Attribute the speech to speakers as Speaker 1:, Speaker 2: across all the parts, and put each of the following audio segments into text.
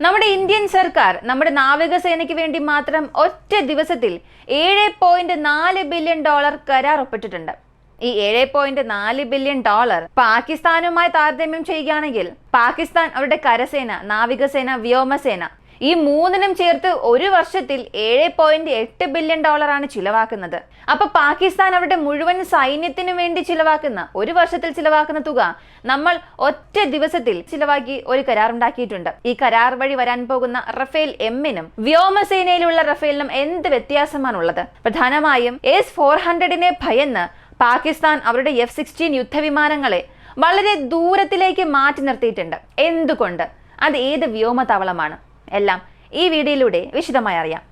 Speaker 1: നമ്മുടെ ഇന്ത്യൻ സർക്കാർ നമ്മുടെ നാവികസേനയ്ക്ക് വേണ്ടി മാത്രം ഒറ്റ ദിവസത്തിൽ ഏഴ് പോയിന്റ് നാല് ബില്യൺ ഡോളർ കരാർ ഒപ്പിട്ടിട്ടുണ്ട്. ഈ ഏഴ് പോയിന്റ് നാല് ബില്യൺ ഡോളർ പാകിസ്ഥാനുമായി താരതമ്യം ചെയ്യുകയാണെങ്കിൽ പാകിസ്ഥാൻ അവരുടെ കരസേന നാവികസേന വ്യോമസേന ഈ മൂന്നിനും ചേർത്ത് ഒരു വർഷത്തിൽ ഏഴ് പോയിന്റ് എട്ട് ബില്യൺ ഡോളറാണ് ചിലവാക്കുന്നത്. അപ്പൊ പാകിസ്ഥാൻ അവരുടെ മുഴുവൻ സൈന്യത്തിനു വേണ്ടി ചിലവാക്കുന്ന ഒരു വർഷത്തിൽ ചിലവാക്കുന്ന തുക നമ്മൾ ഒറ്റ ദിവസത്തിൽ ചിലവാക്കി ഒരു കരാർ ഉണ്ടാക്കിയിട്ടുണ്ട് ഈ കരാർ വഴി വരാൻ പോകുന്ന റഫേൽ എമ്മിനും വ്യോമസേനയിലുള്ള റഫേലിനും എന്ത് വ്യത്യാസമാണുള്ളത്? പ്രധാനമായും എസ് ഫോർ ഹൺഡ്രഡിനെ ഭയന്ന് പാകിസ്ഥാൻ അവരുടെ എഫ് സിക്സ്റ്റീൻ യുദ്ധവിമാനങ്ങളെ വളരെ ദൂരത്തിലേക്ക് മാറ്റി നിർത്തിയിട്ടുണ്ട്. എന്തുകൊണ്ട്? അത് ഏത് വ്യോമതാവളമാണ്? എല്ലാം ഈ വീഡിയോയിലൂടെ വിശദമായി അറിയാം.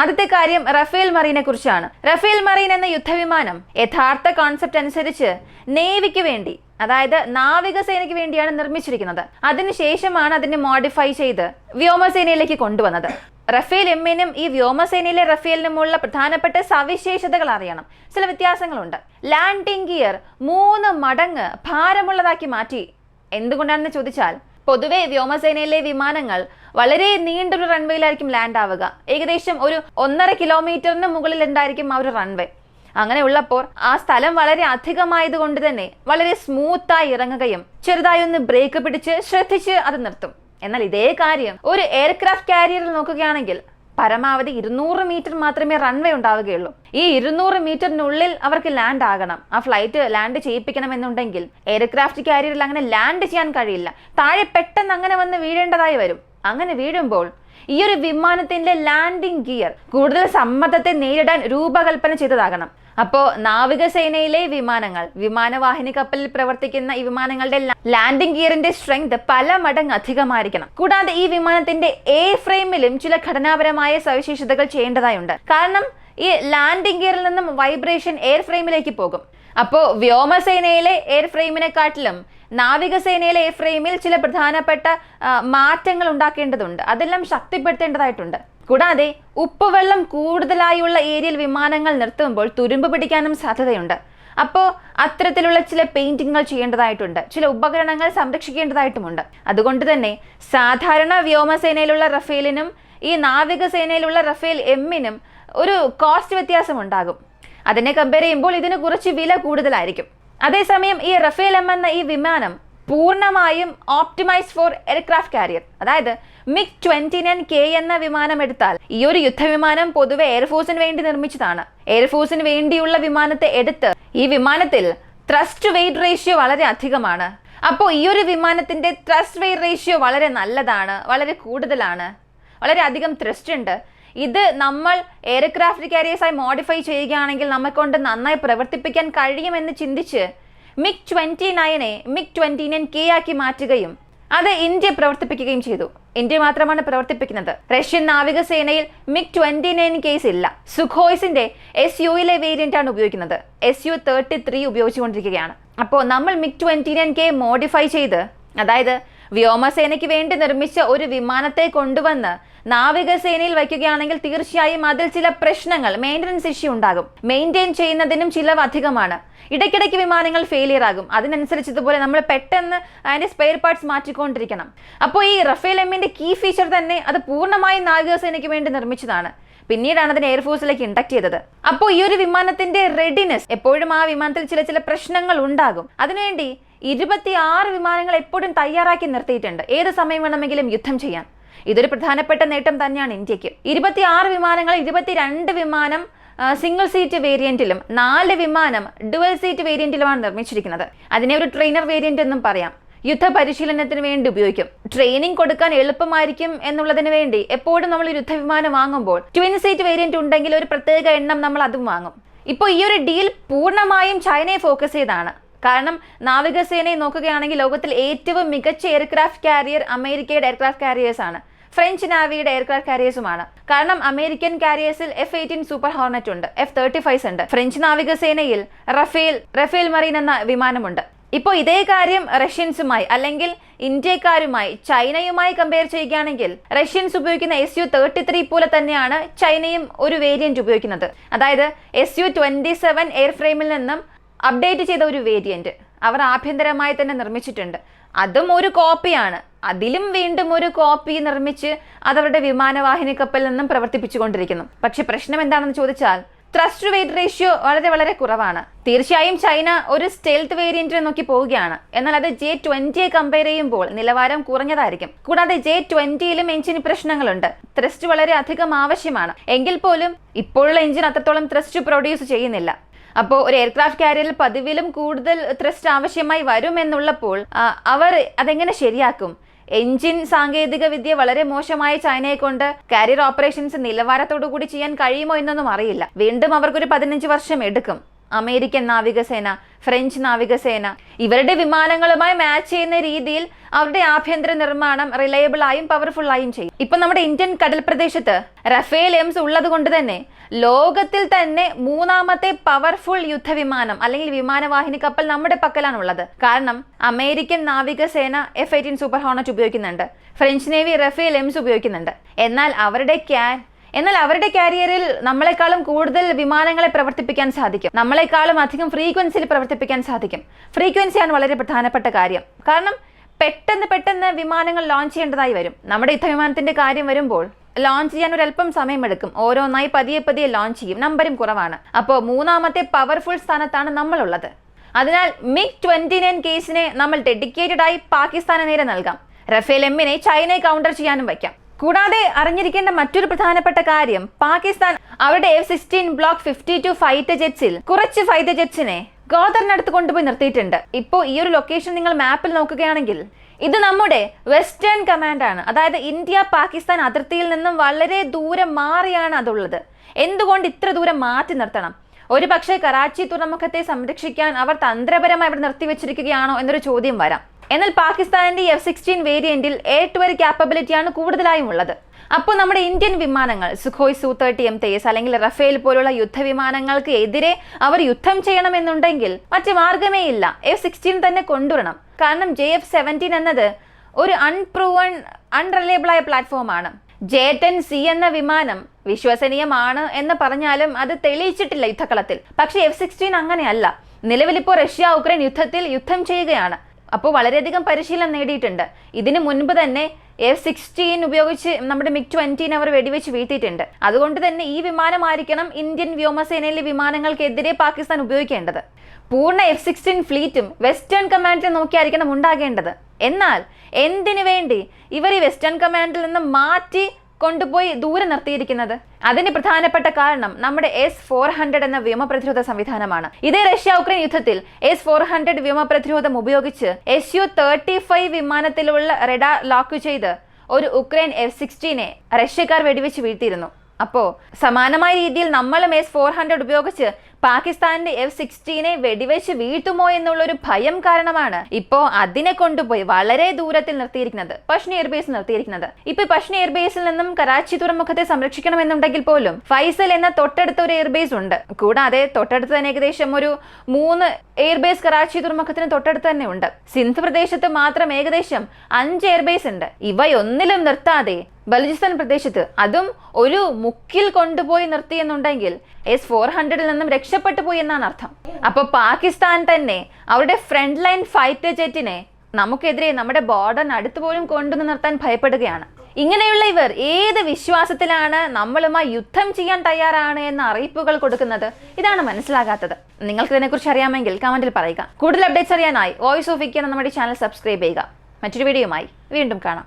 Speaker 1: ആദ്യത്തെ കാര്യം റഫേൽ മറീനെ കുറിച്ചാണ്. റഫേൽ മറീൻ എന്ന യുദ്ധവിമാനം യഥാർത്ഥ കോൺസെപ്റ്റ് അനുസരിച്ച് നേവിക്ക് വേണ്ടി അതായത് നാവികസേനയ്ക്ക് വേണ്ടിയാണ് നിർമ്മിച്ചിരിക്കുന്നത്. അതിനുശേഷമാണ് അതിനെ മോഡിഫൈ ചെയ്ത് വ്യോമസേനയിലേക്ക് കൊണ്ടുവന്നത്. റഫേൽ എമ്മിനും ഈ വ്യോമസേനയിലെ റഫേലിനുമുള്ള പ്രധാനപ്പെട്ട സവിശേഷതകൾ അറിയണം. ചില വ്യത്യാസങ്ങളുണ്ട്. ലാൻഡിംഗ് ഗിയർ മൂന്ന് മടങ്ങ് ഭാരമുള്ളതാക്കി മാറ്റി. എന്തുകൊണ്ടാണെന്ന് ചോദിച്ചാൽ പൊതുവെ വ്യോമസേനയിലെ വിമാനങ്ങൾ വളരെ നീണ്ടൊരു റൺവേയിലായിരിക്കും ലാൻഡ് ആവുക. ഏകദേശം ഒരു ഒന്നര കിലോമീറ്ററിന് മുകളിൽ ഉണ്ടായിരിക്കും ആ ഒരു റൺവേ അങ്ങനെ ഉള്ളപ്പോൾ ആ സ്ഥലം വളരെ അധികമായതുകൊണ്ട് തന്നെ വളരെ സ്മൂത്തായി ഇറങ്ങുകയും ചെറുതായി ഒന്ന് ബ്രേക്ക് പിടിച്ച് ശ്രദ്ധിച്ച് അത് നിർത്തും. എന്നാൽ ഇതേ കാര്യം ഒരു എയർക്രാഫ്റ്റ് കാരിയറിൽ നോക്കുകയാണെങ്കിൽ പരമാവധി ഇരുന്നൂറ് മീറ്റർ മാത്രമേ റൺവേ ഉണ്ടാവുകയുള്ളൂ. ഈ ഇരുന്നൂറ് മീറ്ററിനുള്ളിൽ അവർക്ക് ലാൻഡ് ആകണം. ആ ഫ്ലൈറ്റ് ലാൻഡ് ചെയ്യിപ്പിക്കണം എന്നുണ്ടെങ്കിൽ എയർക്രാഫ്റ്റ് കാരിയറിൽ അങ്ങനെ ലാൻഡ് ചെയ്യാൻ കഴിയില്ല. താഴെ പെട്ടെന്ന് അങ്ങനെ വന്ന് വീഴേണ്ടതായി വരും. അങ്ങനെ വീഴുമ്പോൾ ഈ ഒരു വിമാനത്തിന്റെ ലാൻഡിംഗ് ഗിയർ കൂടുതൽ സമ്മർദ്ദത്തെ നേരിടാൻ രൂപകൽപ്പന ചെയ്തതാകണം. അപ്പോ നാവികസേനയിലെ വിമാനങ്ങൾ വിമാനവാഹിനി കപ്പലിൽ പ്രവർത്തിക്കുന്ന ഈ വിമാനങ്ങളുടെ ലാൻഡിംഗ് ഗിയറിന്റെ സ്ട്രെങ്ത് പല മടങ്ങ് അധികമായിരിക്കണം. കൂടാതെ ഈ വിമാനത്തിന്റെ എ ഫ്രെയിമിലും ചില ഘടനാപരമായ സവിശേഷതകൾ ചെയ്യേണ്ടതായുണ്ട്. കാരണം ഈ ലാൻഡിംഗ് ഗിയറിൽ നിന്നും വൈബ്രേഷൻ എയർ ഫ്രെയിമിലേക്ക് പോകും. അപ്പോ വ്യോമസേനയിലെ എയർ ഫ്രെയിമിനെക്കാട്ടിലും നാവികസേനയിലെ എയർ ഫ്രെയിമിൽ ചില പ്രധാനപ്പെട്ട മാറ്റങ്ങൾ ഉണ്ടാക്കേണ്ടതുണ്ട്. അതെല്ലാം ശക്തിപ്പെടുത്തേണ്ടതായിട്ടുണ്ട്. കൂടാതെ ഉപ്പുവെള്ളം കൂടുതലായുള്ള ഏരിയയിൽ വിമാനങ്ങൾ നിർത്തുമ്പോൾ തുരുമ്പ് പിടിക്കാനും സാധ്യതയുണ്ട്. അപ്പോൾ അത്തരത്തിലുള്ള ചില പെയിന്റിങ്ങുകൾ ചെയ്യേണ്ടതായിട്ടുണ്ട്. ചില ഉപകരണങ്ങൾ സംരക്ഷിക്കേണ്ടതായിട്ടുമുണ്ട്. അതുകൊണ്ട് തന്നെ സാധാരണ വ്യോമസേനയിലുള്ള റഫേലിനും ഈ നാവികസേനയിലുള്ള റഫേൽ എമ്മിനും ഒരു കോസ്റ്റ് വ്യത്യാസം ഉണ്ടാകും അതിനെ കമ്പയർ ചെയ്യുമ്പോൾ ഇതിന് കുറച്ച് വില കൂടുതലായിരിക്കും. അതേസമയം ഈ റഫേൽ എം എന്ന ഈ വിമാനം പൂർണമായും ഓപ്റ്റിമൈസ് ഫോർ എയർക്രാഫ്റ്റ് കാരിയർ അതായത് മിഗ് ട്വന്റി നയൻ കെ എന്ന വിമാനം എടുത്താൽ ഈ ഒരു യുദ്ധവിമാനം പൊതുവെ എയർഫോഴ്സിന് വേണ്ടി നിർമ്മിച്ചതാണ്. എയർഫോഴ്സിന് വേണ്ടിയുള്ള വിമാനത്തെ എടുത്ത് ഈ വിമാനത്തിൽ ത്രസ്റ്റ് വെയിറ്റ് റേഷ്യോ വളരെ അധികമാണ്. അപ്പോൾ ഈ ഒരു വിമാനത്തിന്റെ ത്രസ്റ്റ് വെയിറ്റ് റേഷ്യോ വളരെ നല്ലതാണ് വളരെ കൂടുതലാണ് വളരെ അധികം ത്രസ്റ്റ് ഉണ്ട്. ഇത് നമ്മൾ എയർക്രാഫ്റ്റ് കാരിയേഴ്സായി മോഡിഫൈ ചെയ്യുകയാണെങ്കിൽ നമ്മെക്കൊണ്ട് നന്നായി പ്രവർത്തിപ്പിക്കാൻ കഴിയുമെന്ന് ചിന്തിച്ച് മിഗ് ട്വന്റി നയനെ മിഗ് ട്വന്റി നയൻ കെ ആക്കി മാറ്റുകയും അത് ഇന്ത്യ പ്രവർത്തിപ്പിക്കുകയും ചെയ്തു. ഇന്ത്യ മാത്രമാണ് പ്രവർത്തിപ്പിക്കുന്നത്. റഷ്യൻ നാവികസേനയിൽ മിഗ് ട്വന്റി നയൻ കേസ് ഇല്ല സുഖോയ്സിന്റെ എസ് യുയിലെ വേരിയന്റ് ആണ് ഉപയോഗിക്കുന്നത്. എസ് യു തേർട്ടി ത്രീ ഉപയോഗിച്ചുകൊണ്ടിരിക്കുകയാണ്. അപ്പോൾ നമ്മൾ MiG twenty nine K modify ചെയ്ത് അതായത് വ്യോമസേനയ്ക്ക് വേണ്ടി നിർമ്മിച്ച ഒരു വിമാനത്തെ കൊണ്ടുവന്ന് നാവികസേനയിൽ വയ്ക്കുകയാണെങ്കിൽ തീർച്ചയായും അതിൽ ചില പ്രശ്നങ്ങൾ മെയിന്റനൻസ് ഇഷ്യൂ ഉണ്ടാകും. മെയിന്റെയിൻ ചെയ്യുന്നതിനും ചിലവ് അധികമാണ്. ഇടയ്ക്കിടയ്ക്ക് വിമാനങ്ങൾ ഫെയിലിയർ ആകും. അതിനനുസരിച്ച് ഇതുപോലെ നമ്മൾ പെട്ടെന്ന് അതിന്റെ സ്പെയർ പാർട്സ് മാറ്റിക്കൊണ്ടിരിക്കണം. അപ്പോൾ ഈ റഫേൽ എമ്മിന്റെ കീ ഫീച്ചർ തന്നെ അത് പൂർണമായും നാവികസേനയ്ക്ക് വേണ്ടി നിർമ്മിച്ചതാണ്. പിന്നീടാണ് അതിനെ എയർഫോഴ്സിലേക്ക് ഇൻഡക്ട് ചെയ്തത്. അപ്പോൾ ഈ ഒരു വിമാനത്തിന്റെ റെഡിനെസ് എപ്പോഴും ആ വിമാനത്തിൽ ചില ചില പ്രശ്നങ്ങൾ ഉണ്ടാകും. അതിനുവേണ്ടി ഇരുപത്തി ആറ് വിമാനങ്ങൾ എപ്പോഴും തയ്യാറാക്കി നിർത്തിയിട്ടുണ്ട്. ഏത് സമയം വേണമെങ്കിലും യുദ്ധം ചെയ്യാൻ. ഇതൊരു പ്രധാനപ്പെട്ട നേട്ടം തന്നെയാണ് ഇന്ത്യയ്ക്ക് ഇരുപത്തി ആറ് വിമാനങ്ങൾ ഇരുപത്തിരണ്ട് വിമാനം സിംഗിൾ സീറ്റ് വേരിയന്റിലും നാല് വിമാനം ഡുവൽ സീറ്റ് വേരിയന്റിലുമാണ് നിർമ്മിച്ചിരിക്കുന്നത്. അതിനെ ഒരു ട്രെയിനർ വേരിയന്റ് എന്നും പറയാം. യുദ്ധ പരിശീലനത്തിന് വേണ്ടി ഉപയോഗിക്കും. ട്രെയിനിങ് കൊടുക്കാൻ എളുപ്പമായിരിക്കും എന്നുള്ളതിന് വേണ്ടി എപ്പോഴും നമ്മൾ യുദ്ധ യുദ്ധവിമാനം വാങ്ങുമ്പോൾ ട്വിൻ സീറ്റ് വേരിയന്റ് ഉണ്ടെങ്കിൽ ഒരു പ്രത്യേക എണ്ണം നമ്മൾ അതും വാങ്ങും. ഇപ്പോൾ ഈ ഒരു ഡീൽ പൂർണമായും ചൈനയെ ഫോക്കസ് ചെയ്താണ് കാരണം നാവികസേനയെ നോക്കുകയാണെങ്കിൽ ലോകത്തിൽ ഏറ്റവും മികച്ച എയർക്രാഫ്റ്റ് കാരിയർ അമേരിക്കയുടെ എയർക്രാഫ്റ്റ് കാരിയേഴ്സ് ആണ്. ഫ്രഞ്ച് നാവിയുടെ എയർക്രാഫ്റ്റ് കാരിയേഴ്സുമാണ് കാരണം അമേരിക്കൻ കാരിയേഴ്സിൽ എഫ് എയ്റ്റീൻ സൂപ്പർ ഹോർണറ്റ് ഉണ്ട് എഫ് തേർട്ടി ഫൈവ്സ് ഉണ്ട്. ഫ്രഞ്ച് നാവികസേനയിൽ റഫേൽ റഫേൽ മറീൻ എന്ന വിമാനമുണ്ട്. ഇപ്പോൾ ഇതേ കാര്യം റഷ്യൻസുമായി അല്ലെങ്കിൽ ഇന്ത്യക്കാരുമായി ചൈനയുമായി കമ്പയർ ചെയ്യുകയാണെങ്കിൽ റഷ്യൻസ് ഉപയോഗിക്കുന്ന എസ് യു തേർട്ടി ത്രീ പോലെ തന്നെയാണ് ചൈനയും ഒരു വേരിയന്റ് ഉപയോഗിക്കുന്നത്. അതായത് S U twenty seven air ഫ്രെയിമിൽ നിന്നും അപ്ഡേറ്റ് ചെയ്ത ഒരു വേരിയന്റ് അവർ ആഭ്യന്തരമായി തന്നെ നിർമ്മിച്ചിട്ടുണ്ട്. അതും ഒരു കോപ്പിയാണ് അതിലും വീണ്ടും ഒരു കോപ്പി നിർമ്മിച്ച് അതവരുടെ വിമാനവാഹിനി കപ്പലിൽ നിന്നും പ്രവർത്തിപ്പിച്ചുകൊണ്ടിരിക്കുന്നു. പക്ഷെ പ്രശ്നം എന്താണെന്ന് ചോദിച്ചാൽ ത്രസ്റ്റ് ടു വെയിറ്റ് റേഷ്യോ വളരെ വളരെ കുറവാണ്. തീർച്ചയായും ചൈന ഒരു സ്റ്റെൽത്ത് വേരിയന്റിനെ നോക്കി പോവുകയാണ്. എന്നാൽ അത് ജെ ട്വന്റിയെ കമ്പയർ ചെയ്യുമ്പോൾ നിലവാരം കുറഞ്ഞതായിരിക്കും. കൂടാതെ ജെ ട്വന്റിയിലും എഞ്ചിന് പ്രശ്നങ്ങളുണ്ട്. ത്രസ്റ്റ് വളരെ അധികം ആവശ്യമാണ്. എങ്കിൽ പോലും ഇപ്പോഴുള്ള എഞ്ചിൻ അത്രത്തോളം ത്രസ്റ്റ് പ്രൊഡ്യൂസ് ചെയ്യുന്നില്ല. അപ്പോൾ ഒരു എയർക്രാഫ്റ്റ് കാരിയറിൽ പതിവിലും കൂടുതൽ ത്രസ്റ്റ് ആവശ്യമായി വരുമെന്നുള്ളപ്പോൾ അവർ അതെങ്ങനെ ശരിയാക്കും? എഞ്ചിൻ സാങ്കേതിക വിദ്യ വളരെ മോശമായ ചൈനയെ കൊണ്ട് കാരിയർ ഓപ്പറേഷൻസ് നിലവാരത്തോടു കൂടി ചെയ്യാൻ കഴിയുമോ എന്നൊന്നും അറിയില്ല. വീണ്ടും അവർക്കൊരു പതിനഞ്ച് വർഷം എടുക്കും. അമേരിക്കൻ നാവികസേന ഫ്രഞ്ച് നാവികസേന ഇവരുടെ വിമാനങ്ങളുമായി മാച്ച് ചെയ്യുന്ന രീതിയിൽ അവരുടെ ആഭ്യന്തര നിർമ്മാണം റിലയബിൾ ആയും പവർഫുൾ ആയും ചെയ്യും. ഇപ്പൊ നമ്മുടെ ഇന്ത്യൻ കടൽ പ്രദേശത്ത് റഫേൽ എംസ് ഉള്ളത് കൊണ്ട് തന്നെ ലോകത്തിൽ തന്നെ മൂന്നാമത്തെ പവർഫുൾ യുദ്ധവിമാനം അല്ലെങ്കിൽ വിമാനവാഹിനി കപ്പൽ നമ്മുടെ പക്കലാണുള്ളത്. കാരണം അമേരിക്കൻ നാവികസേന എഫ് എയ്റ്റീൻ സൂപ്പർ ഹോണറ്റ് ഉപയോഗിക്കുന്നുണ്ട്. ഫ്രഞ്ച് നേവി റഫേൽ എംസ് ഉപയോഗിക്കുന്നുണ്ട്. എന്നാൽ അവരുടെ ക്യാ എന്നാൽ അവരുടെ കാരിയറിൽ നമ്മളെക്കാളും കൂടുതൽ വിമാനങ്ങളെ പ്രവർത്തിപ്പിക്കാൻ സാധിക്കും. നമ്മളെക്കാളും അധികം ഫ്രീക്വൻസിയിൽ പ്രവർത്തിപ്പിക്കാൻ സാധിക്കും. ഫ്രീക്വൻസിയാണ് വളരെ പ്രധാനപ്പെട്ട കാര്യം. കാരണം പെട്ടെന്ന് പെട്ടെന്ന് വിമാനങ്ങൾ ലോഞ്ച് ചെയ്യേണ്ടതായി വരും. നമ്മുടെ യുദ്ധവിമാനത്തിന്റെ കാര്യം വരുമ്പോൾ ലോഞ്ച് ചെയ്യാൻ ഒരു അല്പം സമയമെടുക്കും. ഓരോന്നായി പതിയെ പതിയെ ലോഞ്ച് ചെയ്യും. നമ്പരും കുറവാണ്. അപ്പോൾ മൂന്നാമത്തെ പവർഫുൾ സ്ഥാനത്താണ് നമ്മളുള്ളത്. അതിനാൽ മിഗ് ട്വന്റി നയൻ കേസിനെ നമ്മൾ ഡെഡിക്കേറ്റഡ് ആയി പാകിസ്ഥാന് നേരെ നൽകാം. റഫേൽ എമ്മിനെ ചൈനയെ കൗണ്ടർ ചെയ്യാനും വയ്ക്കാം. കൂടാതെ അറിഞ്ഞിരിക്കേണ്ട മറ്റൊരു പ്രധാനപ്പെട്ട കാര്യം പാകിസ്ഥാൻ അവരുടെ F sixteen block fifty two fighter ജെറ്റ്സിൽ കുറച്ച് ഫൈറ്റ് ജെറ്റ്സിനെ ഗോദറിനടുത്ത് കൊണ്ടുപോയി നിർത്തിയിട്ടുണ്ട്. ഇപ്പോൾ ഈ ഒരു ലൊക്കേഷൻ നിങ്ങൾ മാപ്പിൽ നോക്കുകയാണെങ്കിൽ ഇത് നമ്മുടെ വെസ്റ്റേൺ കമാൻഡ് ആണ്. അതായത് ഇന്ത്യ പാകിസ്ഥാൻ അതിർത്തിയിൽ നിന്നും വളരെ ദൂരം മാറിയാണ് അതുള്ളത്. എന്തുകൊണ്ട് ഇത്ര ദൂരം മാറ്റി നിർത്തണം? ഒരു പക്ഷേ കറാച്ചി തുറമുഖത്തെ സംരക്ഷിക്കാൻ അവർ തന്ത്രപരമായി അവിടെ നിർത്തിവെച്ചിരിക്കുകയാണോ എന്നൊരു ചോദ്യം വരാം. എന്നാൽ പാകിസ്ഥാനിന്റെ എഫ് സിക്സ്റ്റീൻ വേരിയന്റിൽ എ ട്വൽവ് ക്യാപ്പബിലിറ്റിയാണ് കൂടുതലായും ഉള്ളത്. അപ്പോൾ നമ്മുടെ ഇന്ത്യൻ വിമാനങ്ങൾ സുഖോയ് സു തേർട്ടി എം തേസ് അല്ലെങ്കിൽ റഫേൽ പോലുള്ള യുദ്ധവിമാനങ്ങൾക്ക് എതിരെ അവർ യുദ്ധം ചെയ്യണമെന്നുണ്ടെങ്കിൽ മറ്റു മാർഗമേ ഇല്ല. എഫ് സിക്സ്റ്റീൻ തന്നെ കൊണ്ടുവരണം. കാരണം ജെ എഫ് സെവന്റീൻ എന്നത് ഒരു അൺപ്രൂവൺ അൺറിലയബിൾ ആയ പ്ലാറ്റ്ഫോമാണ് ജെ ടെൻ സി എന്ന വിമാനം വിശ്വസനീയമാണ് എന്ന് പറഞ്ഞാലും അത് തെളിയിച്ചിട്ടില്ല യുദ്ധക്കളത്തിൽ. പക്ഷേ എഫ് സിക്സ്റ്റീൻ അങ്ങനെയല്ല. നിലവിലിപ്പോൾ റഷ്യ ഉക്രൈൻ യുദ്ധത്തിൽ യുദ്ധം ചെയ്യുകയാണ്. അപ്പോൾ വളരെയധികം പരിശീലനം നേടിയിട്ടുണ്ട്. ഇതിനു മുൻപ് തന്നെ എഫ് സിക്സ്റ്റീൻ ഉപയോഗിച്ച് നമ്മുടെ മിഗ് ട്വന്റീൻ അവർ വെടിവെച്ച് വീഴ്ത്തിയിട്ടുണ്ട്. അതുകൊണ്ട് തന്നെ ഈ വിമാനമായിരിക്കണം ഇന്ത്യൻ വ്യോമസേനയിലെ വിമാനങ്ങൾക്കെതിരെ പാകിസ്ഥാൻ ഉപയോഗിക്കേണ്ടത്. പൂർണ എഫ് സിക്സ്റ്റീൻ ഫ്ലീറ്റും വെസ്റ്റേൺ കമാൻഡിനെ നോക്കിയായിരിക്കണം ഉണ്ടാകേണ്ടത്. എന്നാൽ എന്തിനു വേണ്ടി ഇവർ ഈ വെസ്റ്റേൺ കമാൻഡിൽ നിന്ന് മാറ്റി കൊണ്ടുപോയി ദൂരെ നിർത്തിയിരിക്കുന്നത്. അതിന് പ്രധാനപ്പെട്ട കാരണം നമ്മുടെ എസ് ഫോർ ഹൺഡ്രഡ് എന്ന വ്യോമ പ്രതിരോധ സംവിധാനമാണ്. ഇതേ റഷ്യ ഉക്രൈൻ യുദ്ധത്തിൽ എസ് ഫോർ ഹൺഡ്രഡ് വ്യോമ പ്രതിരോധം ഉപയോഗിച്ച് എസ് യു തേർട്ടി ഫൈവ് വിമാനത്തിലുള്ള റെഡാർ ലോക്ക് ചെയ്ത് ഒരു ഉക്രൈൻ എഫ് സിക്സ്റ്റീനെ റഷ്യക്കാർ വെടിവെച്ച് വീഴ്ത്തിയിരുന്നു. അപ്പോ സമാനമായ രീതിയിൽ നമ്മളും എസ് ഫോർ ഹൺഡ്രഡ് ഉപയോഗിച്ച് പാകിസ്ഥാന്റെ എഫ് സിക്സ്റ്റീനെ വെടിവെച്ച് വീഴ്ത്തുമോ എന്നുള്ളൊരു ഭയം കാരണമാണ് ഇപ്പോ അതിനെ കൊണ്ടുപോയി വളരെ ദൂരത്തിൽ നിർത്തിയിരിക്കുന്നത് പഷ്ണി എയർബേസ് നിർത്തിയിരിക്കുന്നത്. ഇപ്പൊ പഷ്ണി എയർബേസിൽ നിന്നും കറാച്ചി തുറമുഖത്തെ സംരക്ഷിക്കണമെന്നുണ്ടെങ്കിൽ പോലും ഫൈസൽ എന്ന തൊട്ടടുത്ത ഒരു എയർബേസ് ഉണ്ട്. കൂടാതെ തൊട്ടടുത്ത് തന്നെ ഏകദേശം ഒരു മൂന്ന് എയർബേസ് കറാച്ചി തുറമുഖത്തിന് തൊട്ടടുത്ത് തന്നെ ഉണ്ട്. സിന്ധ് പ്രദേശത്ത് മാത്രം ഏകദേശം അഞ്ച് എയർബേസ് ഉണ്ട്. ഇവയൊന്നിലും നിർത്താതെ ബലൂചിസ്ഥാൻ പ്രദേശത്ത് അതും ഒരു മുക്കിൽ കൊണ്ടുപോയി നിർത്തിയെന്നുണ്ടെങ്കിൽ എസ് ഫോർ ഹൺഡ്രഡിൽ നിന്നും രക്ഷപ്പെട്ടു പോയി എന്നാണ് അർത്ഥം. അപ്പോൾ പാകിസ്ഥാൻ തന്നെ അവരുടെ ഫ്രണ്ട് ലൈൻ ഫൈറ്റർ ജെറ്റിനെ നമുക്കെതിരെ നമ്മുടെ ബോർഡർ അടുത്ത് പോലും കൊണ്ടുവന്ന് നിർത്താൻ ഭയപ്പെടുകയാണ്. ഇങ്ങനെയുള്ള ഇവർ ഏത് വിശ്വാസത്തിലാണ് നമ്മളുമായി യുദ്ധം ചെയ്യാൻ തയ്യാറാണ് എന്ന അറിയിപ്പുകൾ കൊടുക്കുന്നത്? ഇതാണ് മനസ്സിലാകാത്തത്. നിങ്ങൾക്ക് ഇതിനെക്കുറിച്ച് അറിയാമെങ്കിൽ കമന്റിൽ പറയുക. കൂടുതൽ അപ്ഡേറ്റ്സ് അറിയാനായി വോയിസ് ഓഫ് എന്ന നമ്മുടെ ചാനൽ സബ്സ്ക്രൈബ് ചെയ്യുക. മറ്റൊരു വീഡിയോയുമായി വീണ്ടും കാണാം.